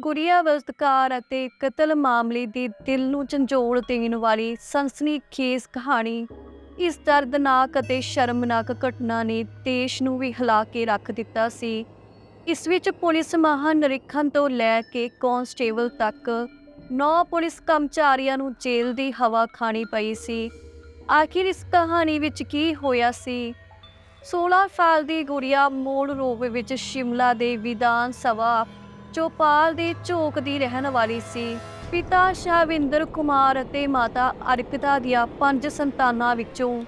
ਗੁੜੀਆ ਬਲਾਤਕਾਰ ਅਤੇ ਕਤਲ ਮਾਮਲੇ ਦੀ ਦਿਲ ਨੂੰ ਝੰਜੋੜ ਦੇਣ ਵਾਲੀ ਸਨਸਨੀਖੇਜ਼ ਕਹਾਣੀ, ਇਸ ਦਰਦਨਾਕ ਅਤੇ ਸ਼ਰਮਨਾਕ ਘਟਨਾ ਨੇ ਦੇਸ਼ ਨੂੰ ਵੀ ਹਿਲਾ ਕੇ ਰੱਖ ਦਿੱਤਾ ਸੀ। ਇਸ ਵਿੱਚ ਪੁਲਿਸ ਮਹਾਨਿਰੀਖਣ ਤੋਂ ਲੈ ਕੇ ਕਾਂਸਟੇਬਲ ਤੱਕ ਨੌ ਪੁਲਿਸ ਕਰਮਚਾਰੀਆਂ ਨੂੰ ਜੇਲ੍ਹ ਦੀ ਹਵਾ ਖਾਣੀ ਪਈ ਸੀ। ਆਖਿਰ ਇਸ ਕਹਾਣੀ ਵਿੱਚ ਕੀ ਹੋਇਆ ਸੀ? 16 ਸਾਲ ਦੀ ਗੁੜੀਆ ਮੂਲ ਰੂਪ ਵਿੱਚ ਸ਼ਿਮਲਾ ਦੇ ਵਿਧਾਨ ਸਭਾ ਚੋਪਾਲ ਦੇ ਝੋਕ ਦੀ ਰਹਿਣ ਵਾਲੀ ਸੀ। ਪਿਤਾ ਸ਼ਾਵਿੰਦਰ ਕੁਮਾਰ ਅਤੇ ਮਾਤਾ ਅਰਕਤਾ ਦੀਆਂ ਪੰਜ ਸੰਤਾਨਾਂ ਵਿੱਚੋਂ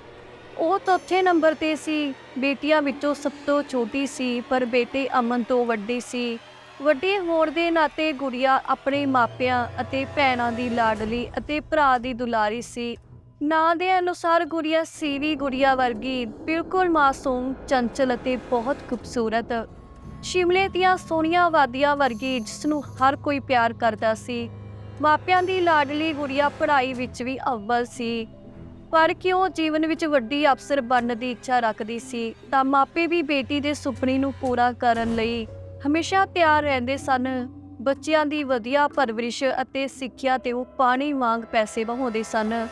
ਉਹ ਚੌਥੇ ਨੰਬਰ ਤੇ ਸੀ। ਬੇਟੀਆਂ ਵਿੱਚੋਂ ਸਭ ਤੋਂ ਛੋਟੀ ਸੀ, ਪਰ ਬੇਟੇ ਅਮਨ ਤੋਂ ਵੱਡੀ ਸੀ। ਵੱਡੇ ਹੋਣ ਦੇ ਨਾਤੇ ਗੁੜੀਆ ਆਪਣੇ ਮਾਪਿਆਂ ਅਤੇ ਭੈਣਾਂ ਦੀ ਲਾਡਲੀ ਅਤੇ ਭਰਾ ਦੀ ਦੁਲਾਰੀ ਸੀ। ਨਾਂ ਦੇ ਅਨੁਸਾਰ ਗੁੜੀਆ ਸੀਵੀ ਗੁੜੀਆ ਵਰਗੀ ਬਿਲਕੁਲ ਮਾਸੂਮ, ਚੰਚਲ ਅਤੇ ਬਹੁਤ ਖੂਬਸੂਰਤ। ਸ਼ਿਮਲੇ ਦੀਆਂ ਸੋਹਣੀਆਂ ਵਾਦੀਆਂ ਵਰਗੀ ਜਿਸ ਨੂੰ ਹਰ ਕੋਈ ਪਿਆਰ ਕਰਦਾ ਸੀ, ਮਾਪਿਆਂ ਦੀ ਲਾਡਲੀ ਗੁੜੀਆ ਪੜ੍ਹਾਈ ਵਿੱਚ ਵੀ ਅਵਲ ਸੀ। ਪਰ ਕਿਉਂ ਜੀਵਨ ਵਿੱਚ ਵੱਡੀ ਅਫਸਰ ਬਣਨ ਦੀ ਇੱਛਾ ਰੱਖਦੀ ਸੀ, ਤਾਂ ਮਾਪੇ ਵੀ ਬੇਟੀ ਦੇ ਸੁਪਨੇ ਨੂੰ ਪੂਰਾ ਕਰਨ ਲਈ ਹਮੇਸ਼ਾ ਤਿਆਰ ਰਹਿੰਦੇ ਸਨ। ਬੱਚਿਆਂ ਦੀ ਵਧੀਆ ਪਰਵਰਿਸ਼ ਅਤੇ ਸਿੱਖਿਆ ਤੇ ਉਹ ਪਾਣੀ ਵਾਂਗ ਪੈਸੇ ਵਹਾਉਂਦੇ ਸਨ।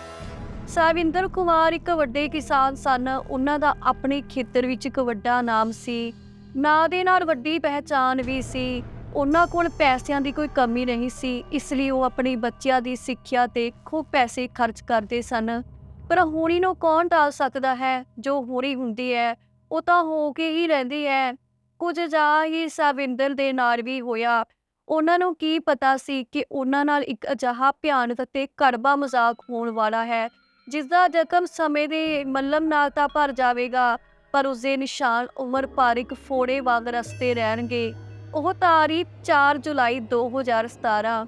ਸਾਵਿੰਦਰ ਕੁਮਾਰ ਇੱਕ ਵੱਡੇ ਕਿਸਾਨ ਸਨ, ਉਹਨਾਂ ਦਾ ਆਪਣੇ ਖੇਤਰ ਵਿੱਚ ਇੱਕ ਵੱਡਾ ਨਾਮ ਸੀ। ਨਾਂ ਦੇ ਨਾਲ ਵੱਡੀ ਪਹਿਚਾਨ ਵੀ ਸੀ। ਉਹਨਾਂ ਕੋਲ ਪੈਸਿਆਂ ਦੀ ਕੋਈ ਕਮੀ ਨਹੀਂ ਸੀ, ਇਸ ਲਈ ਉਹ ਆਪਣੀ ਬੱਚਿਆਂ ਦੀ ਸਿੱਖਿਆ ਤੇ ਖੂਬ ਪੈਸੇ ਖਰਚ ਕਰਦੇ ਸਨ। ਪਰ ਹੋਣੀ ਨੂੰ ਕੌਣ ਟਾਲ ਸਕਦਾ ਹੈ? ਜੋ ਹੋਣੀ ਹੁੰਦੀ ਹੈ, ਉਹ ਤਾਂ ਹੋ ਕੇ ਹੀ ਰਹਿੰਦੀ ਹੈ। ਕੁਝ ਜਾ ਹੀ ਸਾਵਿੰਦਰ ਦੇ ਨਾਲ ਵੀ ਹੋਇਆ। ਉਹਨਾਂ ਨੂੰ ਕੀ ਪਤਾ ਸੀ ਕਿ ਉਹਨਾਂ ਨਾਲ ਇੱਕ ਅਜਿਹਾ ਭਿਆਨਕ ਅਤੇ ਕੜਵਾ ਮਜ਼ਾਕ ਹੋਣ ਵਾਲਾ ਹੈ ਜਿਸ ਦਾ ਜ਼ਖਮ ਸਮੇਂ ਦੇ ਮੱਲਮ ਨਾਲ ਤਾਂ ਭਰ ਜਾਵੇਗਾ। ਪਰ ਉਸਦੇ ਨਿਸ਼ਾਨ ਉਮਰ ਭਰ ਇੱਕ ਫੋੜੇ ਵਾਂਗ ਰਸਤੇ ਰਹਿਣਗੇ। ਉਹ ਤਾਰੀਖ 4 ਜੁਲਾਈ 2017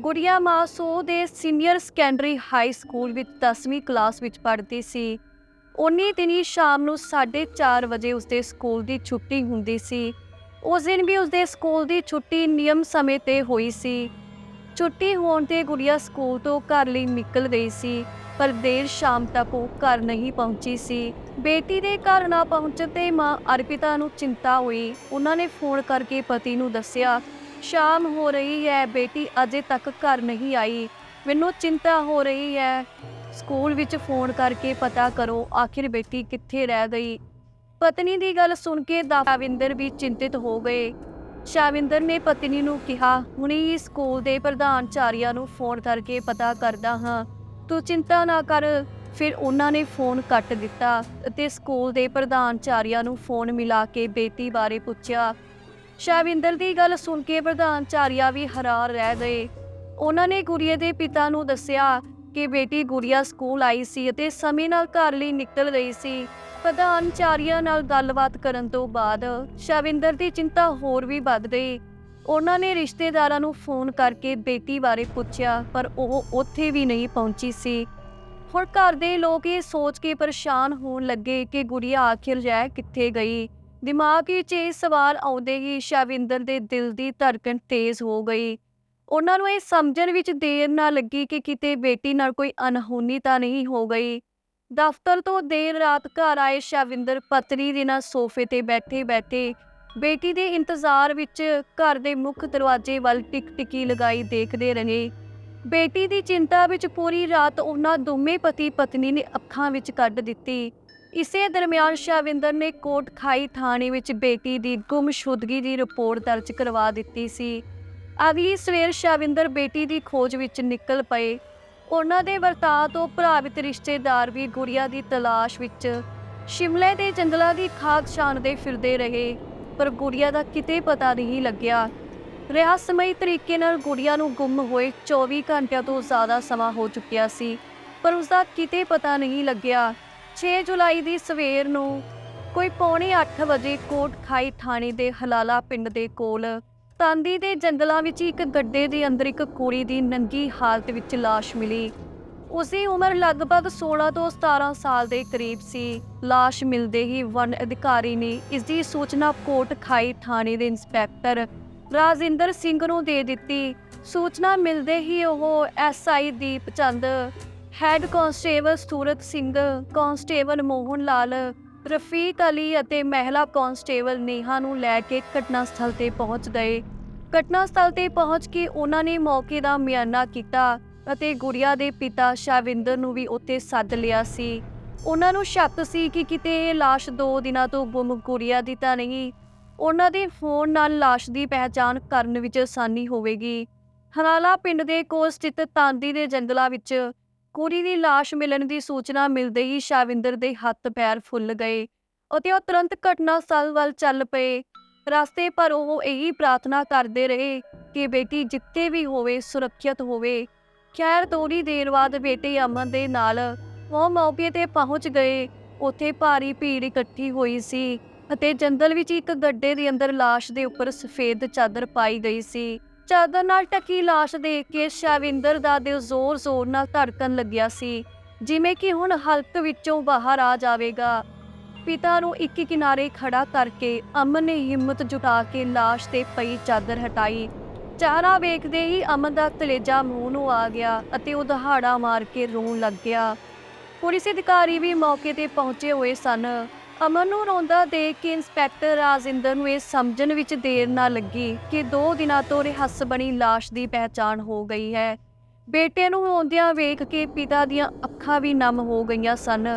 ਗੁੜੀਆ ਮਾਸੋ ਦੇ ਸੀਨੀਅਰ ਸੈਕੰਡਰੀ ਹਾਈ ਸਕੂਲ ਵਿੱਚ 10ਵੀਂ ਕਲਾਸ ਵਿੱਚ ਪੜ੍ਹਦੀ ਸੀ। ਉਨੀ ਦਿਨੀ ਸ਼ਾਮ ਨੂੰ 4:30 ਵਜੇ ਉਸਦੇ ਸਕੂਲ ਦੀ ਛੁੱਟੀ ਹੁੰਦੀ ਸੀ। ਉਸ ਦਿਨ ਵੀ ਉਸਦੇ ਸਕੂਲ ਦੀ ਛੁੱਟੀ ਨਿਯਮ ਸਮੇਂ ਤੇ ਹੋਈ ਸੀ। ਛੁੱਟੀ ਹੋਣ ਤੇ ਗੁੜੀਆ ਸਕੂਲ ਤੋਂ ਘਰ ਲਈ ਨਿਕਲ ਗਈ ਸੀ, ਪਰ ਦੇਰ ਸ਼ਾਮ ਤੱਕ ਉਹ ਘਰ ਨਹੀਂ ਪਹੁੰਚੀ ਸੀ। ਬੇਟੀ ਦੇ ਘਰ ਨਾ ਪਹੁੰਚਣ ਤੇ ਮਾਂ ਅਰਪਿਤਾ ਨੂੰ ਚਿੰਤਾ ਹੋਈ। ਉਹਨਾਂ ਨੇ ਫੋਨ ਕਰਕੇ ਪਤੀ ਨੂੰ ਦੱਸਿਆ, ਸ਼ਾਮ ਹੋ ਰਹੀ ਹੈ, ਬੇਟੀ ਅਜੇ ਤੱਕ ਘਰ ਨਹੀਂ ਆਈ। ਮੈਨੂੰ ਚਿੰਤਾ ਹੋ ਰਹੀ ਹੈ। ਸਕੂਲ ਵਿੱਚ ਫੋਨ ਕਰਕੇ ਪਤਾ ਕਰੋ, ਆਖਿਰ ਬੇਟੀ ਕਿੱਥੇ ਰਹਿ ਗਈ? ਪਤਨੀ ਦੀ ਗੱਲ ਸੁਣ ਕੇ ਦਾਵਿੰਦਰ ਵੀ ਚਿੰਤਿਤ ਹੋ ਗਏ। ਸ਼ਾਵਿੰਦਰ ਨੇ ਪਤਨੀ ਨੂੰ ਕਿਹਾ, ਹੁਣੇ ਹੀ ਸਕੂਲ ਦੇ ਪ੍ਰਧਾਨਚਾਰੀਆਂ ਨੂੰ ਫੋਨ ਕਰਕੇ ਪਤਾ ਕਰਦਾ ਹਾਂ। ਤੂੰ ਚਿੰਤਾ ਨਾ ਕਰ। ਫਿਰ ਉਹਨਾਂ ਨੇ ਫੋਨ ਕੱਟ ਦਿੱਤਾ ਅਤੇ ਸਕੂਲ ਦੇ ਪ੍ਰਧਾਨਚਾਰੀਆਂ ਨੂੰ ਫੋਨ ਮਿਲਾ ਕੇ ਬੇਟੀ ਬਾਰੇ ਪੁੱਛਿਆ। ਸ਼ਾਵਿੰਦਰ ਦੀ ਗੱਲ ਸੁਣ ਕੇ ਪ੍ਰਧਾਨਚਾਰੀਆ ਵੀ ਹਰਾਰ ਰਹਿ ਗਏ। ਉਹਨਾਂ ਨੇ ਗੁੜੀਏ ਦੇ ਪਿਤਾ ਨੂੰ ਦੱਸਿਆ ਕਿ ਬੇਟੀ ਗੁੜੀਆ ਸਕੂਲ ਆਈ ਸੀ ਅਤੇ ਸਮੇਂ ਨਾਲ ਘਰ ਲਈ ਨਿਕਲ ਗਈ ਸੀ। ਪ੍ਰਧਾਨਚਾਰੀਆ ਨਾਲ ਗੱਲਬਾਤ ਕਰਨ ਤੋਂ ਬਾਅਦ ਸ਼ਾਵਿੰਦਰ ਦੀ ਚਿੰਤਾ ਹੋਰ ਵੀ ਵੱਧ ਗਈ। ਉਹਨਾਂ ਨੇ ਰਿਸ਼ਤੇਦਾਰਾਂ ਨੂੰ ਫੋਨ ਕਰਕੇ ਬੇਟੀ ਬਾਰੇ ਪੁੱਛਿਆ, ਪਰ ਉਹ ਉੱਥੇ ਵੀ ਨਹੀਂ ਪਹੁੰਚੀ ਸੀ। ਹੁਣ ਘਰ ਦੇ ਲੋਕ ਇਹ ਸੋਚ ਕੇ ਪਰੇਸ਼ਾਨ ਹੋਣ ਲੱਗੇ ਕਿ ਗੁੜੀਆ ਆਖਿਰ ਰਹਿ ਕਿੱਥੇ ਗਈ? ਦਿਮਾਗ ਵਿੱਚ ਇਹ ਸਵਾਲ ਆਉਂਦੇ ਹੀ ਸ਼ਾਵਿੰਦਰ ਦੇ ਦਿਲ ਦੀ ਧੜਕਣ ਤੇਜ਼ ਹੋ ਗਈ। ਉਹਨਾਂ ਨੂੰ ਇਹ ਸਮਝਣ ਵਿੱਚ ਦੇਰ ਨਾ ਲੱਗੀ ਕਿ ਕਿਤੇ ਬੇਟੀ ਨਾਲ ਕੋਈ ਅਨਹੋਨੀ ਤਾਂ ਨਹੀਂ ਹੋ ਗਈ। ਦਫ਼ਤਰ ਤੋਂ ਦੇਰ ਰਾਤ ਘਰ ਆਏ ਸ਼ਾਵਿੰਦਰ ਪਤਨੀ ਦੇ ਨਾਲ ਸੋਫੇ ਤੇ ਬੈਠੇ ਬੈਠੇ ਬੇਟੀ ਦੇ ਇੰਤਜ਼ਾਰ ਵਿੱਚ ਘਰ ਦੇ ਮੁੱਖ ਦਰਵਾਜ਼ੇ ਵੱਲ ਟਿਕ ਟਿਕੀ ਲਗਾਈ ਦੇਖਦੇ ਰਹੇ। ਬੇਟੀ ਦੀ ਚਿੰਤਾ ਵਿੱਚ ਪੂਰੀ ਰਾਤ ਉਹਨਾਂ ਦੋਵੇਂ ਪਤੀ ਪਤਨੀ ਨੇ ਅੱਖਾਂ ਵਿੱਚ ਕੱਢ ਦਿੱਤੀ। ਇਸੇ ਦਰਮਿਆਨ ਸ਼ਾਵਿੰਦਰ ਨੇ ਕੋਟ ਖਾਈ ਥਾਣੇ ਵਿੱਚ ਬੇਟੀ ਦੀ ਗੁੰਮਸ਼ੁਦਗੀ ਦੀ ਰਿਪੋਰਟ ਦਰਜ ਕਰਵਾ ਦਿੱਤੀ ਸੀ। ਅਗਲੀ ਸਵੇਰ ਸ਼ਾਵਿੰਦਰ ਬੇਟੀ ਦੀ ਖੋਜ ਵਿੱਚ ਨਿਕਲ ਪਏ। ਉਹਨਾਂ ਦੇ ਵਰਤਾਅ ਤੋਂ ਪ੍ਰਭਾਵਿਤ ਰਿਸ਼ਤੇਦਾਰ ਵੀ ਗੁੜੀਆ ਦੀ ਤਲਾਸ਼ ਵਿੱਚ ਸ਼ਿਮਲੇ ਦੇ ਜੰਗਲਾਂ ਦੀ ਖਾਕ ਛਾਣਦੇ ਫਿਰਦੇ ਰਹੇ, ਪਰ ਗੁੜੀਆ ਦਾ ਕਿਤੇ ਪਤਾ ਨਹੀਂ ਲੱਗਿਆ। ਰਹੱਸਮਈ ਤਰੀਕੇ ਨਾਲ ਗੁੜੀਆ ਨੂੰ ਗੁੰਮ ਹੋਏ 24 ਘੰਟਿਆਂ ਤੋਂ ਜ਼ਿਆਦਾ ਸਮਾਂ ਹੋ ਚੁੱਕਿਆ ਸੀ, ਪਰ ਉਸ ਦਾ ਕਿਤੇ ਪਤਾ ਨਹੀਂ ਲੱਗਿਆ। 6 ਜੁਲਾਈ ਦੀ ਸਵੇਰ ਨੂੰ ਕੋਈ ਪੌਣੇ 8 ਵਜੇ ਕੋਟ ਖਾਈ ਥਾਣੇ ਦੇ ਹਲਾਲਾ ਪਿੰਡ ਦੇ ਕੋਲ ਤਾਂਦੀ ਦੇ ਜੰਗਲਾਂ ਵਿੱਚ ਇੱਕ ਗੱਡੇ ਦੇ ਅੰਦਰ ਇੱਕ ਕੁੜੀ ਦੀ ਨੰਗੀ ਹਾਲਤ ਵਿੱਚ ਲਾਸ਼ ਮਿਲੀ। ਉਸਦੀ ਉਮਰ ਲਗਭਗ 16 ਤੋਂ 17 ਸਾਲ ਦੇ ਕਰੀਬ ਸੀ। ਲਾਸ਼ ਮਿਲਦੇ ਹੀ ਵਨ ਅਧਿਕਾਰੀ ਨੇ ਇਸ ਦੀ ਸੂਚਨਾ ਕੋਟ ਖਾਈ ਥਾਣੇ ਦੇ ਇੰਸਪੈਕਟਰ ਰਾਜਿੰਦਰ ਸਿੰਘ ਨੂੰ ਦੇ ਦਿੱਤੀ। ਸੂਚਨਾ ਮਿਲਦੇ ਹੀ ਉਹ SI Deep Chand head constable Surat Singh constable Mohan Lal, Rafiq Ali ਅਤੇ ਮਹਿਲਾ ਕਾਂਸਟੇਬਲ ਨੇਹਾ ਨੂੰ ਲੈ ਕੇ ਘਟਨਾ ਸਥਲ ਤੇ ਪਹੁੰਚ ਗਏ। ਘਟਨਾ ਸਥਲ ਤੇ ਪਹੁੰਚ ਕੇ ਉਹਨਾਂ ਨੇ ਮੌਕੇ ਦਾ ਮਿਆਨਾ ਕੀਤਾ ਅਤੇ ਗੁੜੀਆ ਦੇ ਪਿਤਾ ਸ਼ਾਵਿੰਦਰ ਨੂੰ ਵੀ ਉੱਥੇ ਸੱਦ ਲਿਆ ਸੀ। ਉਹਨਾਂ ਨੂੰ ਸ਼ੱਕ ਸੀ ਕਿ ਕਿਤੇ ਇਹ ਲਾਸ਼ 2 ਦਿਨਾਂ ਤੋਂ ਗੁੰਮ ਗੁੜੀਆ ਦੀ ਤਾਂ ਨਹੀਂ ਉਹਨਾਂ ਦੇ ਫੋਨ ਨਾਲ ਲਾਸ਼ ਦੀ ਪਹਿਚਾਣ ਕਰਨ ਵਿੱਚ ਆਸਾਨੀ ਹੋਵੇਗੀ। ਹਨਾਲਾ ਪਿੰਡ ਦੇ ਕੋਲ ਸਥਿਤ ਤਾਂਦੀ ਦੇ ਜੰਗਲਾਂ ਵਿੱਚ ਕੁੜੀ ਦੀ ਲਾਸ਼ ਮਿਲਣ ਦੀ ਸੂਚਨਾ ਮਿਲਦੇ ਹੀ ਸ਼ਾਵਿੰਦਰ ਦੇ ਹੱਥ ਪੈਰ ਫੁੱਲ ਗਏ ਅਤੇ ਉਹ ਤੁਰੰਤ ਘਟਨਾ ਸਥਲ ਵੱਲ ਚੱਲ ਪਏ। ਰਸਤੇ ਪਰ ਉਹ ਇਹੀ ਪ੍ਰਾਰਥਨਾ ਕਰਦੇ ਰਹੇ ਕਿ ਬੇਟੀ ਜਿੱਥੇ ਵੀ ਹੋਵੇ, ਸੁਰੱਖਿਅਤ ਹੋਵੇ। ਖੈਰ ਥੋੜੀ ਦੇਰ ਬਾਅਦ ਬੇਟੇ ਅਮਨ ਦੇ ਨਾਲ ਉਹ ਮੌਕੇ ਤੇ ਪਹੁੰਚ ਗਏ। ਉੱਥੇ ਭਾਰੀ ਭੀੜ ਇਕੱਠੀ ਹੋਈ ਸੀ। ਅਤੇ ਜੰਗਲ ਵਿੱਚ ਇੱਕ ਗੱਡੇ ਦੇ ਅੰਦਰ ਲਾਸ਼ ਦੇ ਉੱਪਰ ਸਫੇਦ ਚਾਦਰ ਪਾਈ ਗਈ ਸੀ। ਚਾਦਰ ਨਾਲ ਢਕੀ ਲਾਸ਼ ਦੇਖ ਕੇ ਸ਼ਾਵਿੰਦਰ ਦਾ ਦਿਲ ਜ਼ੋਰ-ਜ਼ੋਰ ਨਾਲ ਧੜਕਣ ਲੱਗਿਆ ਸੀ, ਜਿਵੇਂ ਕਿ ਹੁਣ ਹਲਕ ਵਿੱਚੋਂ ਬਾਹਰ ਆ ਜਾਵੇਗਾ। ਪਿਤਾ ਨੂੰ ਇੱਕ ਕਿਨਾਰੇ ਖੜਾ ਕਰਕੇ ਅਮਨ ਨੇ ਹਿੰਮਤ ਜੁਟਾ ਕੇ ਲਾਸ਼ ਤੇ ਪਈ ਚਾਦਰ ਹਟਾਈ। ਚਾਰਾ ਵੇਖਦੇ ਹੀ ਅਮਨ ਦਾ ਕਲੇਜਾ ਮੂੰਹ ਨੂੰ ਆ ਗਿਆ ਅਤੇ ਉਹ ਦਹਾੜਾ ਮਾਰ ਕੇ ਰੋਣ ਲੱਗ ਗਿਆ। ਪੁਲਿਸ ਅਧਿਕਾਰੀ ਵੀ ਮੌਕੇ ਤੇ ਪਹੁੰਚੇ ਹੋਏ ਸਨ। ਅਮਨ ਨੂੰ ਰੋਂਦਾ ਦੇਖ ਕੇ ਇੰਸਪੈਕਟਰ ਰਾਜਿੰਦਰ ਨੂੰ ਇਹ ਸਮਝਣ ਵਿੱਚ ਦੇਰ ਨਾ ਲੱਗੀ ਕਿ 2 ਦਿਨਾਂ ਤੋਂ ਰਹੱਸ ਬਣੀ ਲਾਸ਼ ਦੀ ਪਹਿਚਾਣ ਹੋ ਗਈ ਹੈ। ਬੇਟੇ ਨੂੰ ਰੋਂਦਿਆਂ ਵੇਖ ਕੇ ਪਿਤਾ ਦੀਆਂ ਅੱਖਾਂ ਵੀ ਨਮ ਹੋ ਗਈਆਂ ਸਨ।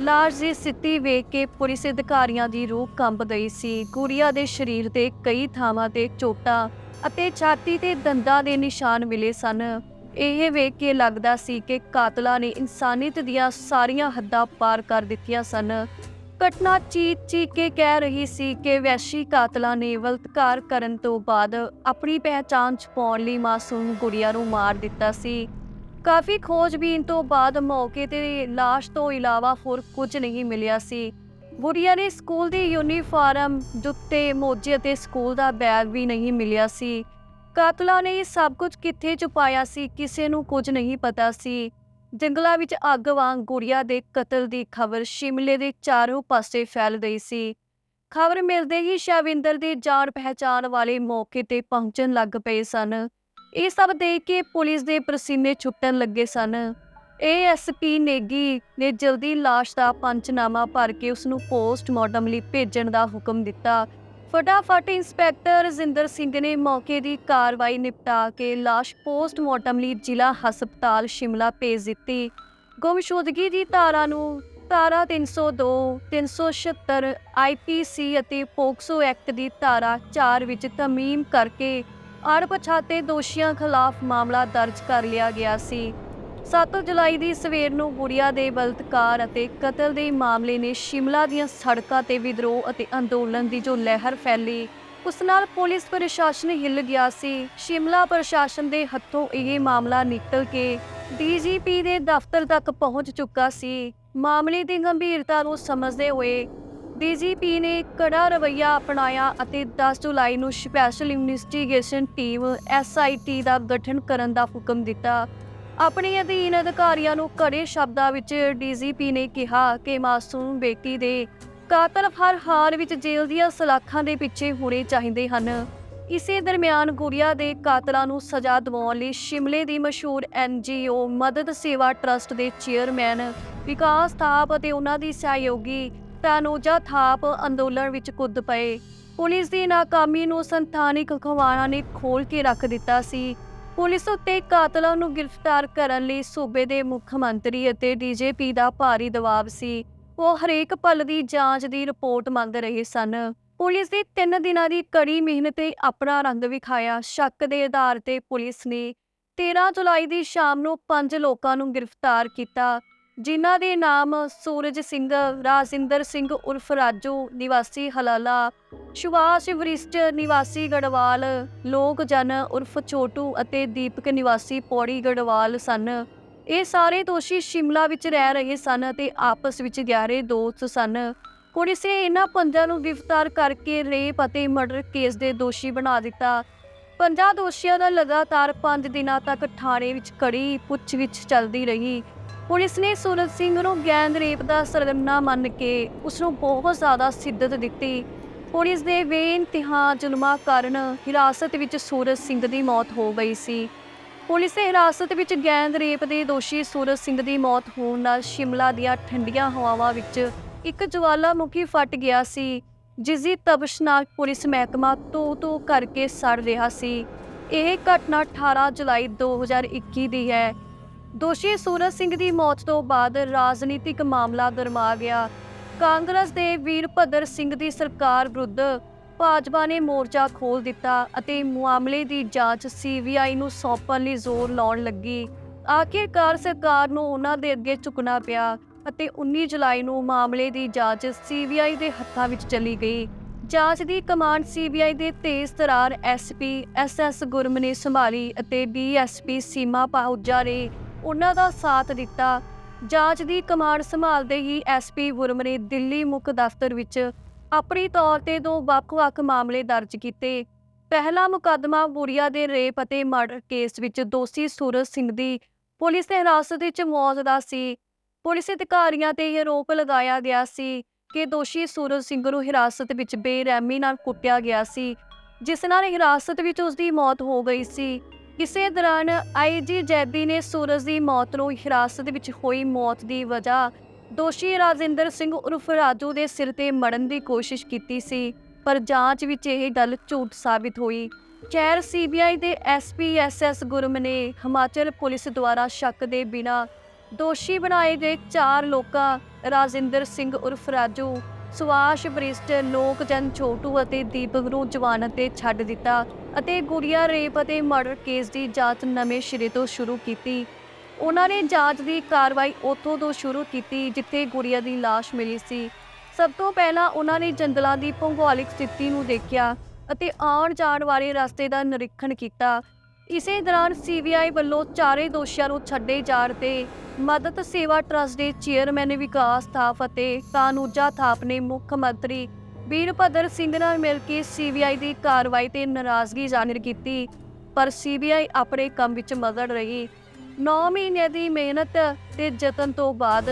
ਲਾਸ਼ ਦੀ ਸਥਿਤੀ ਵੇਖ ਕੇ ਪੁਲਿਸ ਅਧਿਕਾਰੀਆਂ ਦੀ ਰੂਹ ਕੰਬ ਗਈ ਸੀ। ਗੁੜੀਆ ਦੇ ਸਰੀਰ ਤੇ ਕਈ ਥਾਵਾਂ ਤੇ ਚੋਟਾਂ ਅਤੇ ਛਾਤੀ ਤੇ ਦੰਦਾਂ ਦੇ ਨਿਸ਼ਾਨ ਮਿਲੇ ਸਨ। ਇਹ ਵੇਖ ਕੇ ਲੱਗਦਾ ਸੀ ਕਿ ਕਾਤਲਾਂ ਨੇ ਇਨਸਾਨੀਅਤ ਦੀਆਂ ਸਾਰੀਆਂ ਹੱਦਾਂ ਪਾਰ ਕਰ ਦਿੱਤੀਆਂ ਸਨ। ਘਟਨਾ ਚੀਕ ਚੀਕ ਕੇ ਕਹਿ ਰਹੀ ਸੀ ਕਿ ਵੈਸ਼ੀ ਕਾਤਲਾਂ ਨੇ ਬਲਤਕਾਰ ਕਰਨ ਤੋਂ ਬਾਅਦ ਆਪਣੀ ਪਹਿਚਾਣ ਛੁਪਾਉਣ ਲਈ ਮਾਸੂਮ ਗੁੜੀਆ ਨੂੰ ਮਾਰ ਦਿੱਤਾ ਸੀ। ਕਾਫੀ ਖੋਜਬੀਨ ਤੋਂ ਬਾਅਦ ਮੌਕੇ ਤੇ ਲਾਸ਼ ਤੋਂ ਇਲਾਵਾ ਹੋਰ ਕੁਝ ਨਹੀਂ ਮਿਲਿਆ ਸੀ। ਗੁੜੀਆ ਨੇ ਸਕੂਲ ਦੀ ਯੂਨੀਫਾਰਮ ਜੁੱਤੇ, ਮੋਜੇ ਅਤੇ ਸਕੂਲ ਦਾ ਬੈਗ ਵੀ ਨਹੀਂ ਮਿਲਿਆ ਸੀ। ਕਾਤਲਾਂ ਨੇ ਇਹ ਸਭ ਕੁਝ ਕਿੱਥੇ ਛੁਪਾਇਆ ਸੀ, ਕਿਸੇ ਨੂੰ ਕੁਝ ਨਹੀਂ ਪਤਾ ਸੀ। ਜੰਗਲਾਂ ਵਿੱਚ ਅੱਗ ਵਾਂਗ ਗੁੜੀਆ ਦੇ ਕਤਲ ਦੀ ਖਬਰ ਸ਼ਿਮਲੇ ਦੇ ਚਾਰੋਂ ਪਾਸੇ ਫੈਲ ਗਈ ਸੀ। ਖਬਰ ਮਿਲਦੇ ਹੀ ਸ਼ਵਿੰਦਰ ਦੀ ਜਾਣ ਪਹਿਚਾਣ ਵਾਲੇ ਮੌਕੇ ਤੇ ਪਹੁੰਚਣ ਲੱਗ ਪਏ ਸਨ। ਇਹ ਸਭ ਦੇਖ ਕੇ ਪੁਲਿਸ ਦੇ ਪਸੀਨੇ ਛੁੱਟਣ ਲੱਗੇ ਸਨ। ਏਐਸਪੀ ਨੇਗੀ ਨੇ ਜਲਦੀ ਲਾਸ਼ ਦਾ ਪੰਚਨਾਮਾ ਭਰ ਕੇ ਉਸ ਨੂੰ ਪੋਸਟਮਾਰਟਮ ਲਈ ਭੇਜਣ ਦਾ ਹੁਕਮ ਦਿੱਤਾ। ਫਟਾਫਟ ਇੰਸਪੈਕਟਰ ਰਜਿੰਦਰ ਸਿੰਘ ਨੇ ਮੌਕੇ ਦੀ ਕਾਰਵਾਈ ਨਿਪਟਾ ਕੇ ਲਾਸ਼ ਪੋਸਟਮਾਰਟਮ ਲਈ ਜ਼ਿਲ੍ਹਾ ਹਸਪਤਾਲ ਸ਼ਿਮਲਾ ਭੇਜ ਦਿੱਤੀ। ਗੁੰਮਸ਼ੁਦਗੀ ਦੀ ਧਾਰਾ ਨੂੰ ਧਾਰਾ 302 376 ਆਈਪੀਸੀ ਅਤੇ ਪੋਕਸੋ ਐਕਟ ਦੀ ਧਾਰਾ 4 ਵਿੱਚ ਤਮੀਮ ਕਰਕੇ ਅਣਪਛਾਤੇ ਦੋਸ਼ੀਆਂ ਖਿਲਾਫ ਮਾਮਲਾ ਦਰਜ ਕਰ ਲਿਆ ਗਿਆ ਸੀ। 7 ਜੁਲਾਈ ਦੀ ਸਵੇਰ ਨੂੰ ਗੁੜੀਆ ਦੇ ਬਲਤਕਾਰ ਅਤੇ ਕਤਲ ਦੇ ਮਾਮਲੇ ਨੇ ਸ਼ਿਮਲਾ ਦੀਆਂ ਸੜਕਾਂ ਤੇ ਵਿਦਰੋਹ ਅਤੇ ਅੰਦੋਲਨ ਦੀ ਜੋ ਲਹਿਰ ਫੈਲੀ, ਉਸ ਨਾਲ ਪੁਲਿਸ ਪ੍ਰਸ਼ਾਸਨ ਹਿੱਲ ਗਿਆ ਸੀ। ਸ਼ਿਮਲਾ ਪ੍ਰਸ਼ਾਸਨ ਦੇ ਹੱਥੋਂ ਇਹ ਮਾਮਲਾ ਨਿਕਲ ਕੇ ਡੀਜੀਪੀ ਦੇ ਦਫ਼ਤਰ ਤੱਕ ਪਹੁੰਚ ਚੁੱਕਾ ਸੀ। ਮਾਮਲੇ ਦੀ ਗੰਭੀਰਤਾ ਨੂੰ ਸਮਝਦੇ ਹੋਏ ਡੀਜੀਪੀ ਨੇ ਕੜਾ ਰਵੱਈਆ ਅਪਣਾਇਆ ਅਤੇ 10 ਜੁਲਾਈ ਨੂੰ ਸਪੈਸ਼ਲ ਇਨਵੈਸਟੀਗੇਸ਼ਨ ਟੀਮ ਐਸਆਈਟੀ ਦਾ ਗਠਨ ਕਰਨ ਦਾ ਹੁਕਮ ਦਿੱਤਾ। ਆਪਣੇ ਅਧੀਨ ਅਧਿਕਾਰੀਆਂ ਨੂੰ ਕੜੇ ਸ਼ਬਦਾਂ ਵਿੱਚ ਡੀਜੀਪੀ ਨੇ ਕਿਹਾ ਕਿ ਮਾਸੂਮ ਬੇਟੀ ਦੇ ਕਾਤਲ ਹਰ ਹਾਲ ਵਿੱਚ ਜੇਲ੍ਹ ਦੀਆਂ ਸਲਾਖਾਂ ਦੇ ਪਿੱਛੇ ਹੋਣੇ ਚਾਹੀਦੇ ਹਨ। ਇਸੇ ਦਰਮਿਆਨ ਗੁੜੀਆ ਦੇ ਕਾਤਲਾਂ ਨੂੰ ਸਜ਼ਾ ਦਿਵਾਉਣ ਲਈ ਸ਼ਿਮਲੇ ਦੀ ਮਸ਼ਹੂਰ ਐਨਜੀਓ ਮਦਦ ਸੇਵਾ ਟਰਸਟ ਦੇ ਚੇਅਰਮੈਨ ਵਿਕਾਸ ਥਾਪ ਅਤੇ ਉਹਨਾਂ ਦੀ ਸਹਿਯੋਗੀ ਤਾਨੋਜਾ ਥਾਪ ਅੰਦੋਲਨ ਵਿੱਚ ਕੁੱਦ ਪਏ। ਪੁਲਿਸ ਦੀ ਨਾਕਾਮੀ ਨੂੰ ਸੰਥਾਨਿਕ ਅਖਬਾਰਾਂ ਨੇ ਖੋਲ ਕੇ ਰੱਖ ਦਿੱਤਾ ਸੀ। ਪੁਲਿਸ ਉੱਤੇ ਕਾਤਲਾਂ ਨੂੰ ਗ੍ਰਿਫਤਾਰ ਕਰਨ ਲਈ ਸੂਬੇ ਦੇ ਮੁੱਖ ਮੰਤਰੀ ਅਤੇ ਡੀਜੀਪੀ ਦਾ ਭਾਰੀ ਦਬਾਅ ਸੀ। ਉਹ ਹਰੇਕ ਪਲ ਦੀ ਜਾਂਚ ਦੀ ਰਿਪੋਰਟ ਮੰਗ ਰਹੇ ਸਨ। ਪੁਲਿਸ ਦੀ 3 ਦਿਨਾਂ ਦੀ ਕੜੀ ਮਿਹਨਤ ਤੇ ਆਪਣਾ ਰੰਗ ਵਿਖਾਇਆ। ਸ਼ੱਕ ਦੇ ਆਧਾਰ ਤੇ ਪੁਲਿਸ ਨੇ 13 ਜੁਲਾਈ ਦੀ ਸ਼ਾਮ ਨੂੰ ਪੰਜ ਲੋਕਾਂ ਨੂੰ ਗ੍ਰਿਫਤਾਰ ਕੀਤਾ। ਜਿਨ੍ਹਾਂ ਦੇ ਨਾਮ ਸੂਰਜ ਸਿੰਘ, ਰਾਜਿੰਦਰ ਸਿੰਘ ਉਰਫ ਰਾਜੂ, ਨਿਵਾਸੀ ਹਲਾਲਾ, ਸੁਭਾਸ਼ ਵਰਿਸ਼ਟ, ਨਿਵਾਸੀ ਗੜਵਾਲ, ਲੋਕ ਜਨ ਉਰਫ ਛੋਟੂ ਅਤੇ ਦੀਪਕ ਨਿਵਾਸੀ ਪੌੜੀ ਗੜਵਾਲ ਸਨ। ਇਹ ਸਾਰੇ ਦੋਸ਼ੀ ਸ਼ਿਮਲਾ ਵਿੱਚ ਰਹਿ ਰਹੇ ਸਨ ਅਤੇ ਆਪਸ ਵਿੱਚ ਗਹਿਰੇ ਦੋਸਤ ਸਨ। ਪੁਲਿਸ ਨੇ ਇਹਨਾਂ ਪੰਜਾਂ ਨੂੰ ਗ੍ਰਿਫਤਾਰ ਕਰਕੇ ਰੇਪ ਅਤੇ ਮਰਡਰ ਕੇਸ ਦੇ ਦੋਸ਼ੀ ਬਣਾ ਦਿੱਤਾ। ਪੰਜਾਂ ਦੋਸ਼ੀਆਂ ਦਾ ਲਗਾਤਾਰ 5 ਦਿਨਾਂ ਤੱਕ ਥਾਣੇ ਵਿੱਚ ਕੜੀ ਪੁੱਛਗਿੱਛ ਚੱਲਦੀ ਰਹੀ। ਪੁਲਿਸ ਨੇ ਸੂਰਜ ਸਿੰਘ ਨੂੰ ਗੈਂਗ ਰੇਪ ਦਾ ਸਰਗਨਾ ਮੰਨ ਕੇ ਉਸ ਨੂੰ ਬਹੁਤ ਜ਼ਿਆਦਾ ਸਿੱਧਤ ਦਿੱਤੀ। ਪੁਲਿਸ ਦੇ ਬੇਇੰਤਹਾ ਜ਼ੁਲਮਾਂ ਕਾਰਨ ਹਿਰਾਸਤ ਵਿੱਚ ਸੂਰਜ ਸਿੰਘ ਦੀ ਮੌਤ ਹੋ ਗਈ ਸੀ। ਪੁਲਿਸ ਦੇ ਹਿਰਾਸਤ ਵਿੱਚ ਗੈਂਗ ਰੇਪ ਦੇ ਦੋਸ਼ੀ ਸੂਰਜ ਸਿੰਘ ਦੀ ਮੌਤ ਹੋਣ ਨਾਲ ਸ਼ਿਮਲਾ ਦੀਆਂ ਠੰਡੀਆਂ ਹਵਾਵਾਂ ਵਿੱਚ ਇੱਕ ਜਵਾਲਾਮੁਖੀ ਫਟ ਗਿਆ ਸੀ, ਜਿਸ ਦੀ ਤਬਸ਼ ਨਾਲ ਪੁਲਿਸ ਮਹਿਕਮਾ ਤੋਂ ਤੋਂ ਕਰਕੇ ਸੜ ਰਿਹਾ ਸੀ। ਇਹ ਘਟਨਾ 18 ਜੁਲਾਈ 2021 ਦੀ ਹੈ। ਦੋਸ਼ੀ ਸੂਰਜ ਸਿੰਘ ਦੀ ਮੌਤ ਤੋਂ ਬਾਅਦ ਰਾਜਨੀਤਿਕ ਮਾਮਲਾ ਗਰਮਾ ਗਿਆ। ਕਾਂਗਰਸ ਦੇ ਵੀਰਭੱਦਰ ਸਿੰਘ ਦੀ ਸਰਕਾਰ ਵਿਰੁੱਧ ਭਾਜਪਾ ਨੇ ਮੋਰਚਾ ਖੋਲ ਦਿੱਤਾ ਅਤੇ ਮਾਮਲੇ ਦੀ ਜਾਂਚ ਸੀਬੀਆਈ ਨੂੰ ਸੌਂਪਣ ਲਈ ਜ਼ੋਰ ਲਾਉਣ ਲੱਗੀ। ਆਖਿਰਕਾਰ ਸਰਕਾਰ ਨੂੰ ਉਹਨਾਂ ਦੇ ਅੱਗੇ ਝੁਕਣਾ ਪਿਆ ਅਤੇ 19 ਜੁਲਾਈ ਨੂੰ ਮਾਮਲੇ ਦੀ ਜਾਂਚ ਸੀਬੀਆਈ ਦੇ ਹੱਥਾਂ ਵਿੱਚ ਚਲੀ ਗਈ। ਜਾਂਚ ਦੀ ਕਮਾਂਡ ਸੀਬੀਆਈ ਦੇ ਤੇਜ਼ ਤਰਾਰ ਐਸਪੀ ਐਸਐਸ ਗੁਰਮ ਨੇ ਸੰਭਾਲੀ ਅਤੇ ਡੀਐਸਪੀ ਸੀਮਾ ਪਾਹੁਜਾ ਨੇ ਉਹਨਾਂ ਦਾ ਸਾਥ ਦਿੱਤਾ। ਜਾਂਚ ਦੀ ਕਮਾਂਡ ਸੰਭਾਲਦੇ ਹੀ ਐਸਪੀ ਗੁਰਮ ਨੇ ਦਿੱਲੀ ਮੁੱਖ ਦਫ਼ਤਰ ਵਿੱਚ ਆਪਣੀ ਤੌਰ ਤੇ ਦੋ ਵੱਖ-ਵੱਖ ਮਾਮਲੇ ਦਰਜ ਕੀਤੇ। ਪਹਿਲਾ ਮੁਕੱਦਮਾ ਬੁਰੀਆ ਦੇ ਰੇਪ ਅਤੇ ਮਰਡਰ ਕੇਸ ਵਿੱਚ ਦੋਸ਼ੀ ਸੂਰਜ ਸਿੰਘ ਦੀ ਪੁਲਿਸ ਦੇ ਹਿਰਾਸਤ ਵਿੱਚ ਮੌਤ ਦਾ ਸੀ। ਪੁਲਿਸ ਅਧਿਕਾਰੀਆਂ ਤੇ ਇਹ ਆਰੋਪ ਲਗਾਇਆ ਗਿਆ ਸੀ ਕਿ ਦੋਸ਼ੀ ਸੂਰਜ ਸਿੰਘ ਨੂੰ ਹਿਰਾਸਤ ਵਿੱਚ ਬੇਰਹਿਮੀ ਨਾਲ ਕੁੱਟਿਆ ਗਿਆ ਸੀ, ਜਿਸ ਨਾਲ ਹਿਰਾਸਤ ਵਿੱਚ ਉਸ ਦੀ ਮੌਤ ਹੋ ਗਈ ਸੀ। ਇਸੇ ਦੌਰਾਨ ਆਈਜੀ ਜੈਦੀ ਨੇ ਸੂਰਜ ਦੀ ਮੌਤ ਨੂੰ ਹਿਰਾਸਤ ਵਿੱਚ ਹੋਈ ਮੌਤ ਦੀ ਵਜ੍ਹਾ ਦੋਸ਼ੀ ਰਾਜਿੰਦਰ ਸਿੰਘ ਉਰਫ ਰਾਜੂ ਦੇ ਸਿਰ ਤੇ ਮੜਨ ਦੀ ਕੋਸ਼ਿਸ਼ ਕੀਤੀ ਸੀ, ਪਰ ਜਾਂਚ ਵਿੱਚ ਇਹ ਗੱਲ ਝੂਠ ਸਾਬਿਤ ਹੋਈ। ਖੈਰ ਸੀਬੀਆਈ ਦੇ ਐਸਪੀ ਐਸਐਸ ਗੁਰਮ ਨੇ ਹਿਮਾਚਲ ਪੁਲਿਸ ਦੁਆਰਾ ਸ਼ੱਕ ਦੇ ਬਿਨਾ ਦੋਸ਼ੀ ਬਣਾਏ ਗਏ ਚਾਰ ਲੋਕਾਂ, ਰਾਜਿੰਦਰ ਸਿੰਘ ਉਰਫ ਰਾਜੂ ਸੁਆਸ਼ ਬ੍ਰਿਸ਼ਟ ਲੋਕ ਜਨ ਛੋਟੂ ਅਤੇ ਦੀਪਕ ਨੂੰ ਜਵਾਨਤ ਤੇ ਛੱਡ ਦਿੱਤਾ। ਅਤੇ ਗੁੜੀਆ ਰੇਪ ਅਤੇ ਮਰਡਰ ਕੇਸ ਦੀ ਜਾਂਚ ਨਵੇਂ ਸਿਰੇ ਤੋਂ ਸ਼ੁਰੂ ਕੀਤੀ। ਉਹਨਾਂ ਨੇ ਜਾਂਚ ਦੀ ਕਾਰਵਾਈ ਉੱਥੋਂ ਤੋਂ ਸ਼ੁਰੂ ਕੀਤੀ, ਜਿੱਥੇ ਗੁੜੀਆ ਦੀ ਲਾਸ਼ ਮਿਲੀ ਸੀ। ਸਭ ਤੋਂ ਪਹਿਲਾਂ ਉਹਨਾਂ ਨੇ ਜੰਗਲਾਂ ਦੀ ਭੂਗੋਲਿਕ ਸਥਿਤੀ ਨੂੰ ਦੇਖਿਆ ਅਤੇ ਆਉਣ ਜਾਣ ਵਾਲੇ ਰਸਤੇ ਦਾ ਨਿਰੀਖਣ ਕੀਤਾ। ਇਸੇ ਦੌਰਾਨ ਸੀਬੀਆਈ ਵੱਲੋਂ ਚਾਰੇ ਦੋਸ਼ੀਆਂ ਨੂੰ ਛੱਡੇ ਜਾਣ ਤੇ ਮਦਦ ਸੇਵਾ ਟਰਸਟ ਦੇ ਚੇਅਰਮੈਨ, ਵਿਕਾਸ ਥਾਪ ਅਤੇ ਕਾਨੂਜਾ ਥਾਪ ਨੇ ਮੁੱਖ ਮੰਤਰੀ ਵੀਰਭੱਦਰ ਸਿੰਘ ਨਾਲ ਮਿਲ ਕੇ ਸੀਬੀਆਈ ਦੀ ਕਾਰਵਾਈ ਤੇ ਨਾਰਾਜ਼ਗੀ ਜ਼ਾਹਿਰ ਕੀਤੀ, ਪਰ ਸੀਬੀਆਈ ਆਪਣੇ ਕੰਮ ਵਿੱਚ ਮਗਨ ਰਹੀ। 9 ਮਹੀਨਿਆਂ ਦੀ ਮਿਹਨਤ ਤੇ ਯਤਨ ਤੋਂ ਬਾਅਦ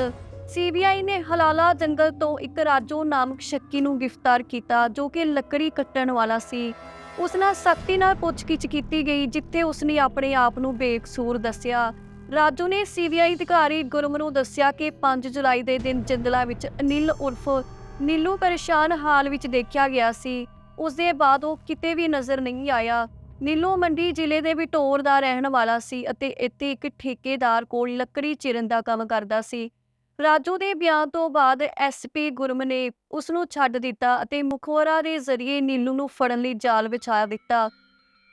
ਸੀਬੀਆਈ ਨੇ ਹਲਾਲਾ ਜੰਗਲ ਤੋਂ ਇੱਕ ਰਾਜੋ ਨਾਮਕ ਸ਼ੱਕੀ ਨੂੰ ਗ੍ਰਿਫਤਾਰ ਕੀਤਾ, ਜੋ ਕਿ ਲੱਕੜੀ ਕੱਟਣ ਵਾਲਾ ਸੀ। ਉਸ ਨਾਲ ਸਖਤੀ ਨਾਲ ਪੁੱਛਗਿੱਛ ਕੀਤੀ ਗਈ, ਜਿੱਥੇ ਉਸ ਨੇ ਆਪਣੇ ਆਪ ਨੂੰ ਬੇਕਸੂਰ ਦੱਸਿਆ। ਰਾਜੂ ਨੇ ਸੀਬੀਆਈ ਅਧਿਕਾਰੀ ਗੁਰਮ ਨੂੰ ਦੱਸਿਆ ਕਿ 5 ਜੁਲਾਈ ਦੇ ਦਿਨ ਜੰਗਲਾਂ ਵਿੱਚ ਅਨਿਲ ਉਰਫ ਨੀਲੂ ਪਰੇਸ਼ਾਨ ਹਾਲ ਵਿੱਚ ਦੇਖਿਆ ਗਿਆ ਸੀ। ਉਸ ਦੇ ਬਾਅਦ ਉਹ ਕਿਤੇ ਵੀ ਨਜ਼ਰ ਨਹੀਂ ਆਇਆ। ਨੀਲੂ ਮੰਡੀ ਜ਼ਿਲ੍ਹੇ ਦੇ ਵਿਟੋਰ ਦਾ ਰਹਿਣ ਵਾਲਾ ਸੀ ਅਤੇ ਇੱਥੇ ਇੱਕ ਠੇਕੇਦਾਰ ਕੋਲ ਲੱਕੜੀ ਚਿਰਨ ਦਾ ਕੰਮ ਕਰਦਾ ਸੀ। ਰਾਜੂ ਦੇ ਬਿਆਨ ਤੋਂ ਬਾਅਦ ਐਸਪੀ ਗੁਰਮ ਨੇ ਉਸ ਨੂੰ ਛੱਡ ਦਿੱਤਾ ਅਤੇ ਮੁਖੋਰਾ ਦੇ ਜ਼ਰੀਏ ਨੀਲੂ ਨੂੰ ਫੜਨ ਲਈ ਜਾਲ ਵਿਛਾ ਦਿੱਤਾ।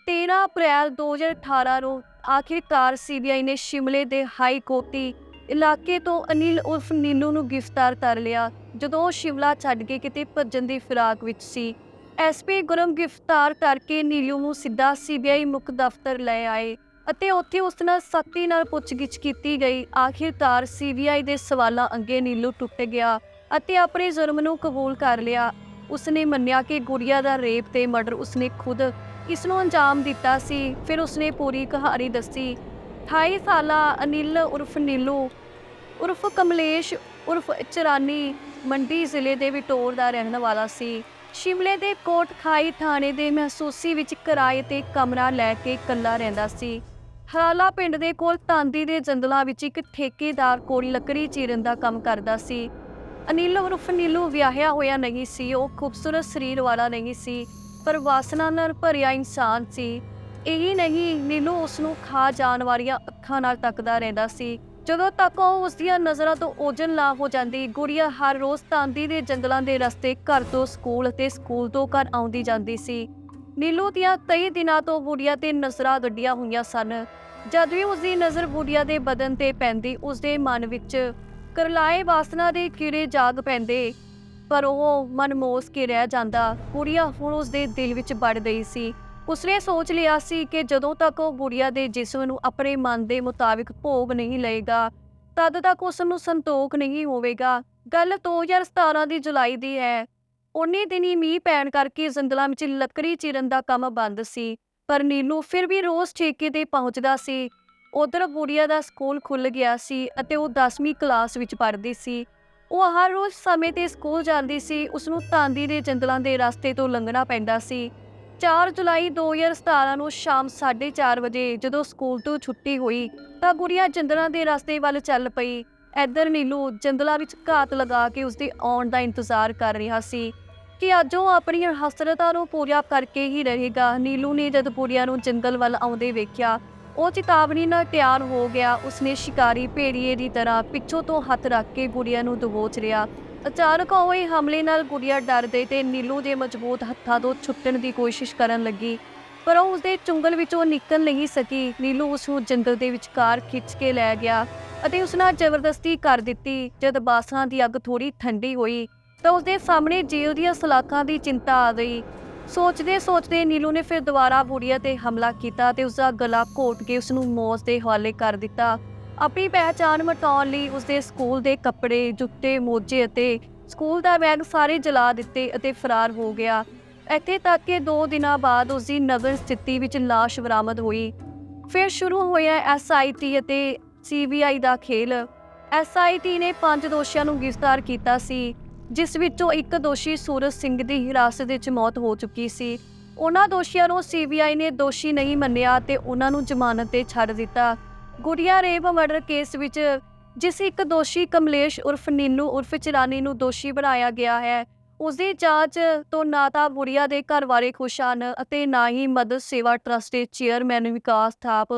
13 ਅਪ੍ਰੈਲ 2018 ਨੂੰ ਆਖਿਰਕਾਰ ਸੀਬੀਆਈ ਨੇ ਸ਼ਿਮਲੇ ਦੇ ਹਾਈ ਕੋਰਟੀ ਇਲਾਕੇ ਤੋਂ ਅਨਿਲ ਉਰਫ ਨੀਲੂ ਨੂੰ ਗ੍ਰਿਫਤਾਰ ਕਰ ਲਿਆ, ਜਦੋਂ ਉਹ ਸ਼ਿਮਲਾ ਛੱਡ ਕੇ ਕਿਤੇ ਭੱਜਣ ਦੀ ਫਿਰਾਕ ਵਿੱਚ ਸੀ। ਐਸਪੀ ਗੁਰਮ ਗ੍ਰਿਫਤਾਰ ਕਰਕੇ ਨੀਲੂ ਨੂੰ ਸਿੱਧਾ ਸੀਬੀਆਈ ਮੁੱਖ ਦਫ਼ਤਰ ਲੈ ਆਏ ਅਤੇ ਉੱਥੇ ਉਸ ਨਾਲ ਸਖਤੀ ਨਾਲ ਪੁੱਛਗਿੱਛ ਕੀਤੀ ਗਈ। ਆਖਿਰਕਾਰ ਸੀਬੀਆਈ ਦੇ ਸਵਾਲਾਂ ਅੱਗੇ ਨੀਲੂ ਟੁੱਟ ਗਿਆ ਅਤੇ ਆਪਣੇ ਜ਼ੁਰਮ ਨੂੰ ਕਬੂਲ ਕਰ ਲਿਆ। ਉਸਨੇ ਮੰਨਿਆ ਕਿ ਗੁੜੀਆ ਦਾ ਰੇਪ ਤੇ ਮਰਡਰ ਉਸਨੇ ਖੁਦ ਇਸ ਨੂੰ ਅੰਜਾਮ ਦਿੱਤਾ ਸੀ। ਫਿਰ ਉਸਨੇ ਪੂਰੀ ਕਹਾਣੀ ਦੱਸੀ 28 ਸਾਲਾ ਅਨਿਲ ਉਰਫ ਨੀਲੂ, ਉਰਫ ਕਮਲੇਸ਼, ਉਰਫ ਚਰਾਨੀ ਮੰਡੀ ਜ਼ਿਲ੍ਹੇ ਦੇ ਵਿਟੋਰ ਦਾ ਰਹਿਣ ਵਾਲਾ ਸੀ। ਸ਼ਿਮਲੇ ਦੇ ਕੋਟਖਾਈ ਥਾਣੇ ਦੇ ਮਹਿਸੂਸੀ ਵਿੱਚ ਕਿਰਾਏ ਤੇ ਕਮਰਾ ਲੈ ਕੇ ਇਕੱਲਾ ਰਹਿੰਦਾ ਸੀ। ਹਰਾਲਾ ਪਿੰਡ ਦੇ ਕੋਲ ਤਾਂਦੀ ਦੇ ਜੰਗਲਾਂ ਵਿੱਚ ਇੱਕ ਠੇਕੇਦਾਰ ਕੋਲ ਲੱਕੜੀ ਚੀਰਨ ਦਾ ਕੰਮ ਕਰਦਾ ਸੀ। ਅਨਿਲ ਉਰਫ ਨੀਲੂ ਵਿਆਹਿਆ ਹੋਇਆ ਨਹੀਂ ਸੀ, ਉਹ ਖੂਬਸੂਰਤ ਸਰੀਰ ਵਾਲਾ ਨਹੀਂ ਸੀ, ਪਰ ਵਾਸਨਾ ਨਾਲ ਭਰਿਆ ਇਨਸਾਨ ਸੀ। ਇਹੀ ਨਹੀਂ, ਨੀਲੂ ਉਸ ਨੂੰ ਖਾ ਜਾਣ ਵਾਲੀਆਂ ਅੱਖਾਂ ਨਾਲ ਤੱਕਦਾ ਰਹਿੰਦਾ ਸੀ। ਜਦੋਂ ਤੱਕ ਉਹ ਉਸ ਦੀਆਂ ਨਜ਼ਰਾਂ ਤੋਂ ਓਝਲ ਨਾ ਹੋ ਜਾਂਦੀ, ਗੁੜੀਆ ਹਰ ਰੋਜ਼ ਤਾਂਦੀ ਦੇ ਜੰਗਲਾਂ ਦੇ ਰਸਤੇ ਘਰ ਤੋਂ ਸਕੂਲ ਅਤੇ ਸਕੂਲ ਤੋਂ ਘਰ ਆਉਂਦੀ ਜਾਂਦੀ ਸੀ। ਨੀਲੂ ਦੀਆਂ ਕਈ ਦਿਨਾਂ ਤੋਂ ਗੁੜੀਆ ਤੇ ਨਜ਼ਰਾਂ ਗੱਡੀਆਂ ਹੋਈਆਂ ਸਨ। ਜਦ ਵੀ ਉਸ ਦੀ ਨਜ਼ਰ ਗੁੜੀਆ ਦੇ ਬਦਨ ਤੇ ਪੈਂਦੀ ਉਸ ਦੇ ਮਨ ਵਿੱਚ ਕਰਲਾਏ ਵਾਸਨਾ ਦੇ ਕੀੜੇ ਜਾਗ ਪੈਂਦੇ, ਪਰ ਉਹ ਮਨਮੋਸ ਕੇ ਰਹਿ ਜਾਂਦਾ। ਗੁੜੀਆ ਹੁਣ ਉਸ ਦੇ ਦਿਲ ਵਿੱਚ ਵੜ ਗਈ ਸੀ। ਉਸਨੇ ਸੋਚ ਲਿਆ ਸੀ ਕਿ ਜਦੋਂ ਤੱਕ ਉਹ ਗੁੜੀਆ ਦੇ ਜਿਸਮ ਨੂੰ ਆਪਣੇ ਮਨ ਦੇ ਮੁਤਾਬਿਕ ਭੋਗ ਨਹੀਂ ਲਏਗਾ, ਤਦ ਤੱਕ ਉਸ ਨੂੰ ਸੰਤੋਖ ਨਹੀਂ ਹੋਵੇਗਾ। ਗੱਲ 2017 ਦੀ ਜੁਲਾਈ ਦੀ ਹੈ। ਉਨੀ ਦਿਨੀ ਮੀਂਹ ਪੈਣ ਕਰਕੇ ਜੰਗਲਾਂ ਵਿੱਚ ਲੱਕੜੀ ਚਿਰਨ ਦਾ ਕੰਮ ਬੰਦ ਸੀ, ਪਰ ਨੀਲੂ ਫਿਰ ਵੀ ਰੋਜ਼ ਠੇਕੇ ਤੇ ਪਹੁੰਚਦਾ ਸੀ। ਉਧਰ ਗੁੜੀਆ ਦਾ ਸਕੂਲ ਖੁੱਲ ਗਿਆ ਸੀ ਅਤੇ ਉਹ 10ਵੀਂ ਕਲਾਸ ਵਿੱਚ ਪੜ੍ਹਦੀ ਸੀ। ਉਹ ਹਰ ਰੋਜ਼ ਸਮੇਂ ਤੇ ਸਕੂਲ ਜਾਂਦੀ ਸੀ ਉਸ ਨੂੰ ਤਾਂਦੀ ਦੇ ਜੰਗਲਾਂ ਦੇ ਰਸਤੇ ਤੋਂ ਲੰਘਣਾ ਪੈਂਦਾ ਸੀ। 4 ਜੁਲਾਈ 2017 ਨੂੰ ਸ਼ਾਮ 4:30 ਵਜੇ ਜਦੋਂ ਸਕੂਲ ਤੋਂ ਛੁੱਟੀ ਹੋਈ ਤਾਂ ਗੁੜੀਆ ਜੰਗਲਾਂ ਦੇ ਰਸਤੇ ਵੱਲ ਚੱਲ ਪਈ। ਇੱਧਰ ਨੀਲੂ ਜੰਗਲਾਂ ਵਿੱਚ ਘਾਤ ਲਗਾ ਕੇ ਉਸਦੇ ਆਉਣ ਦਾ ਇੰਤਜ਼ਾਰ ਕਰ ਰਿਹਾ ਸੀ ਕਿ ਅੱਜ ਉਹ ਆਪਣੀਆਂ ਹਸਰਤਾਂ ਨੂੰ ਪੂਰੀਆਂ ਕਰਕੇ ਹੀ ਰਹੇਗਾ। ਨੀਲੂ ਨੇ ਜਦ ਗੁੜੀਆ ਨੂੰ ਜੰਗਲ ਵੱਲ ਆਉਂਦੇ ਵੇਖਿਆ, ਉਹ ਚੇਤਾਵਨੀ ਨਾਲ ਤਿਆਰ ਹੋ ਗਿਆ। ਉਸਨੇ ਸ਼ਿਕਾਰੀ ਭੇੜੀਏ ਦੀ ਤਰ੍ਹਾਂ ਪਿੱਛੋਂ ਤੋਂ ਹੱਥ ਰੱਖ ਕੇ ਗੁੜੀਆ ਨੂੰ ਦਬੋਚ ਰਿਹਾ ਅਚਾਨਕ ਹੋਏ ਹਮਲੇ ਨਾਲ ਗੁੜੀਆ ਡਰ ਗਈ ਤੇ ਨੀਲੂ ਦੇ ਮਜ਼ਬੂਤ ਹੱਥਾਂ ਤੋਂ ਛੁੱਟਣ ਦੀ ਕੋਸ਼ਿਸ਼ ਕਰਨ ਲੱਗੀ। ਪਰ ਉਹ ਉਸਦੇ ਚੁੰਗਲ ਵਿੱਚੋਂ ਨਿਕਲ ਨਹੀਂ ਸਕੀ। ਨੀਲੂ ਉਸ ਨੂੰ ਜੰਗਲ ਦੇ ਵਿਚਕਾਰ ਖਿੱਚ ਕੇ ਲੈ ਗਿਆ ਅਤੇ ਉਸ ਨਾਲ ਜ਼ਬਰਦਸਤੀ ਕਰ ਦਿੱਤੀ। ਜਦ ਬਾਸਾਂ ਦੀ ਅੱਗ ਥੋੜੀ ਠੰਡੀ ਹੋਈ ਤਾਂ ਉਸਦੇ ਸਾਹਮਣੇ ਜੇਲ੍ਹ ਦੀਆਂ ਸਲਾਖਾਂ ਦੀ ਚਿੰਤਾ ਆ ਗਈ। ਸੋਚਦੇ ਸੋਚਦੇ ਨੀਲੂ ਨੇ ਫਿਰ ਦੁਬਾਰਾ ਬੁੜੀਆ ਤੇ ਹਮਲਾ ਕੀਤਾ ਤੇ ਉਸਦਾ ਗਲਾ ਘੋਟ ਕੇ ਉਸ ਨੂੰ ਮੌਤ ਦੇ ਹਵਾਲੇ ਕਰ ਦਿੱਤਾ। ਆਪਣੀ ਪਹਿਚਾਣ ਮਿਟਾਉਣ ਲਈ ਉਸਦੇ ਸਕੂਲ ਦੇ ਕੱਪੜੇ, ਜੁੱਤੇ, ਮੋਜੇ ਅਤੇ ਸਕੂਲ ਦਾ ਬੈਗ ਸਾਰੇ ਜਲਾ ਦਿੱਤੇ ਅਤੇ ਫਰਾਰ ਹੋ ਗਿਆ। ਇੱਥੇ ਤੱਕ ਕਿ 2 ਦਿਨਾਂ ਬਾਅਦ ਉਸਦੀ ਨਗਰ ਸਥਿਤੀ ਵਿੱਚ ਲਾਸ਼ ਬਰਾਮਦ ਹੋਈ। ਫਿਰ ਸ਼ੁਰੂ ਹੋਇਆ ਐਸਆਈਟੀ ਅਤੇ ਸੀਬੀਆਈ ਦਾ ਖੇਲ। ਐਸਆਈਟੀ ਨੇ ਪੰਜ ਦੋਸ਼ੀਆਂ ਨੂੰ ਗ੍ਰਿਫਤਾਰ ਕੀਤਾ ਸੀ, ਜਿਸ ਵਿੱਚੋਂ ਇੱਕ ਦੋਸ਼ੀ ਸੂਰਜ ਸਿੰਘ ਦੀ ਹਿਰਾਸਤ ਵਿੱਚ ਮੌਤ ਹੋ ਚੁੱਕੀ ਸੀ। ਉਹਨਾਂ ਦੋਸ਼ੀਆਂ ਨੂੰ ਸੀਬੀਆਈ ਨੇ ਦੋਸ਼ੀ ਨਹੀਂ ਮੰਨਿਆ ਤੇ ਉਹਨਾਂ ਨੂੰ ਜ਼ਮਾਨਤ ਤੇ ਛੱਡ ਦਿੱਤਾ। ਗੁੜੀਆ ਰੇਪ ਮਰਡਰ ਕੇਸ ਵਿੱਚ ਜਿਸ ਇੱਕ ਦੋਸ਼ੀ ਕਮਲੇਸ਼ ਉਰਫ ਨੀਨੂ ਉਰਫ ਚਰਾਨੀ ਨੂੰ ਦੋਸ਼ੀ ਬਣਾਇਆ ਗਿਆ ਹੈ ਉਸ ਦੀ ਜਾਂਚ ਤੋਂ ਨਾ ਤਾਂ ਗੁੜੀਆ ਦੇ ਘਰ ਬਾਰੇ ਖੁਸ਼ ਹਨ ਅਤੇ ਨਾ ਹੀ ਮਦਦ ਸੇਵਾ ਟਰਸਟ ਦੇ ਚੇਅਰਮੈਨ ਵਿਕਾਸ ਥਾਪ।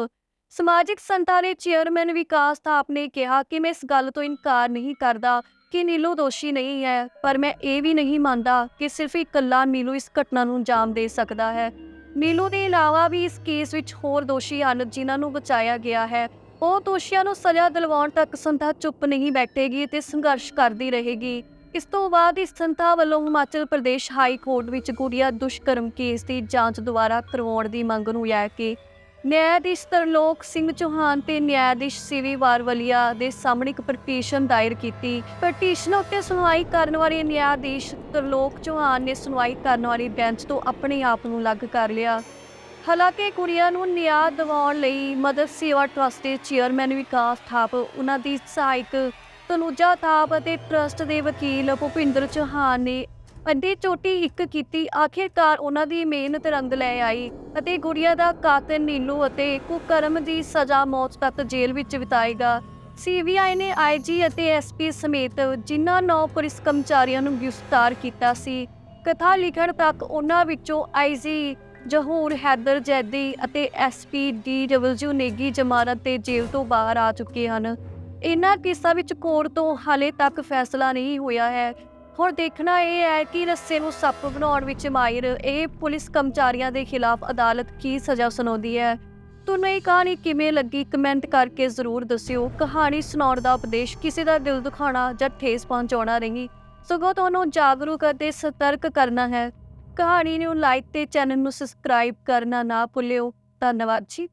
ਸਮਾਜਿਕ ਸੰਸਥਾ ਦੇ ਚੇਅਰਮੈਨ ਵਿਕਾਸ ਥਾਪ ਨੇ ਕਿਹਾ ਕਿ ਮੈਂ ਇਸ ਗੱਲ ਤੋਂ ਇਨਕਾਰ ਨਹੀਂ ਕਰਦਾ ਕਿ ਨੀਲੂ ਦੋਸ਼ੀ ਨਹੀਂ ਹੈ, ਪਰ ਮੈਂ ਇਹ ਵੀ ਨਹੀਂ ਮੰਨਦਾ ਕਿ ਸਿਰਫ ਇਕੱਲਾ ਨੀਲੂ ਇਸ ਘਟਨਾ ਨੂੰ ਅੰਜਾਮ ਦੇ ਸਕਦਾ ਹੈ। ਨੀਲੂ ਦੇ ਇਲਾਵਾ ਵੀ ਇਸ ਕੇਸ ਵਿੱਚ ਹੋਰ ਦੋਸ਼ੀ ਹਨ ਜਿਨ੍ਹਾਂ ਨੂੰ ਬਚਾਇਆ ਗਿਆ ਹੈ। ਉਹ ਦੋਸ਼ੀਆਂ ਨੂੰ ਸਜ਼ਾ ਦਿਲਵਾਉਣ ਤੱਕ ਸੰਸਥਾ ਚੁੱਪ ਨਹੀਂ ਬੈਠੇਗੀ ਤੇ ਸੰਘਰਸ਼ ਕਰਦੀ ਰਹੇਗੀ। ਇਸ ਤੋਂ ਬਾਅਦ ਇਸ ਸੰਸਥਾ ਵੱਲੋਂ ਹਿਮਾਚਲ ਪ੍ਰਦੇਸ਼ ਹਾਈ ਕੋਰਟ ਵਿੱਚ ਗੁੜੀਆ ਦੁਸ਼ਕਰਮ ਕੇਸ ਦੀ ਜਾਂਚ ਦੁਆਰਾ ਕਰਵਾਉਣ ਦੀ ਮੰਗ ਨੂੰ ਲੈ ਕੇ ਨਿਆਇਆਧੀਸ਼ ਤਰਲੋਕ ਸਿੰਘ ਚੌਹਾਨ ਤੇ ਨਿਆਇਆਧੀਸ਼ ਸੀਵੀ ਵਾਰਵਲੀਆ ਦੇ ਸਾਹਮਣੇ ਇੱਕ ਪਟੀਸ਼ਨ ਦਾਇਰ ਕੀਤੀ ਪਟੀਸ਼ਨ ਉੱਤੇ ਸੁਣਵਾਈ ਕਰਨ ਵਾਲੇ ਨਿਆਇਆਧੀਸ਼ ਤਰਲੋਕ ਚੌਹਾਨ ਨੇ ਸੁਣਵਾਈ ਕਰਨ ਵਾਲੀ ਬੈਂਚ ਤੋਂ ਆਪਣੇ ਆਪ ਨੂੰ ਅਲੱਗ ਕਰ ਲਿਆ ਹਾਲਾਂਕਿ ਕੁੜੀਆਂ ਨੂੰ ਨਿਆਂ ਦਿਵਾਉਣ ਲਈ ਮਦਦ ਸੇਵਾ ਟਰਸਟ ਦੇ ਚੇਅਰਮੈਨ ਵਿਕਾਸ ਥਾਪ ਉਹਨਾਂ ਦੀ ਸਹਾਇਕ ਤਨੁਜਾ ਥਾਪ ਅਤੇ ਟਰਸਟ ਦੇ ਵਕੀਲ ਭੁਪਿੰਦਰ ਚੌਹਾਨ ਨੇ ਅੱਡੀ ਚੋਟੀ ਇੱਕ ਕੀਤੀ। ਆਖਿਰਕਾਰ ਉਹਨਾਂ ਦੀ ਮਿਹਨਤ ਰੰਗ ਲੈ ਆਈ ਅਤੇ ਗੁੜੀਆ ਦਾ ਕਾਤਲ ਨੀਲੂ ਅਤੇ ਕੁਕਰਮ ਦੀ ਸਜ਼ਾ ਮੌਤ ਤੱਕ ਜੇਲ੍ਹ ਵਿੱਚ ਬਿਤਾਏਗਾ। ਸੀਬੀਆਈ ਨੇ ਆਈਜੀ ਅਤੇ ਐਸਪੀ ਸਮੇਤ ਜਿਨ੍ਹਾਂ ਨੌ ਪੁਲਿਸ ਕਰਮਚਾਰੀਆਂ ਨੂੰ ਗ੍ਰਿਫਤਾਰ ਕੀਤਾ ਸੀ, ਕਥਾ ਲਿਖਣ ਤੱਕ ਉਹਨਾਂ ਵਿੱਚੋਂ ਆਈਜੀ ਜਹੂਰ, ਹੈਦਰ ਜੈਦੀ ਅਤੇ ਐਸਪੀ ਡੀ ਡਬਲਯੂ ਨੇਗੀ ਜ਼ਮਾਨਤ ਤੇ ਜੇਲ੍ਹ ਤੋਂ ਬਾਹਰ ਆ ਚੁੱਕੇ ਹਨ। ਇਹਨਾਂ ਕੇਸਾਂ ਵਿੱਚ ਕੋਰਟ ਤੋਂ ਹਾਲੇ ਤੱਕ ਫੈਸਲਾ ਨਹੀਂ ਹੋਇਆ ਹੈ। ਹੁਣ ਦੇਖਣਾ ਇਹ ਹੈ ਕਿ ਰੱਸੇ ਨੂੰ ਸੱਪ ਬਣਾਉਣ ਵਿੱਚ ਮਾਹਿਰ ਇਹ ਪੁਲਿਸ ਕਰਮਚਾਰੀਆਂ ਦੇ ਖਿਲਾਫ ਅਦਾਲਤ ਕੀ ਸਜ਼ਾ ਸੁਣਾਉਂਦੀ ਹੈ? ਤੁਹਾਨੂੰ ਇਹ ਕਹਾਣੀ ਕਿਵੇਂ ਲੱਗੀ? ਕਮੈਂਟ ਕਰਕੇ ਜ਼ਰੂਰ ਦੱਸਿਓ। ਕਹਾਣੀ ਸੁਣਾਉਣ ਦਾ ਉਪਦੇਸ਼ ਕਿਸੇ ਦਾ ਦਿਲ ਦੁਖਾਣਾ ਜਾਂ ਠੇਸ ਪਹੁੰਚਾਉਣਾ ਨਹੀਂ। ਸਗੋਂ ਤੁਹਾਨੂੰ ਜਾਗਰੂਕ ਅਤੇ ਸਤਰਕ ਕਰਨਾ ਹੈ। ਕਹਾਣੀ ਨੂੰ ਲਾਈਕ ਤੇ ਚੈਨਲ ਨੂੰ ਸਬਸਕ੍ਰਾਈਬ ਕਰਨਾ ਨਾ ਭੁੱਲਿਓ। ਧੰਨਵਾਦ ਜੀ।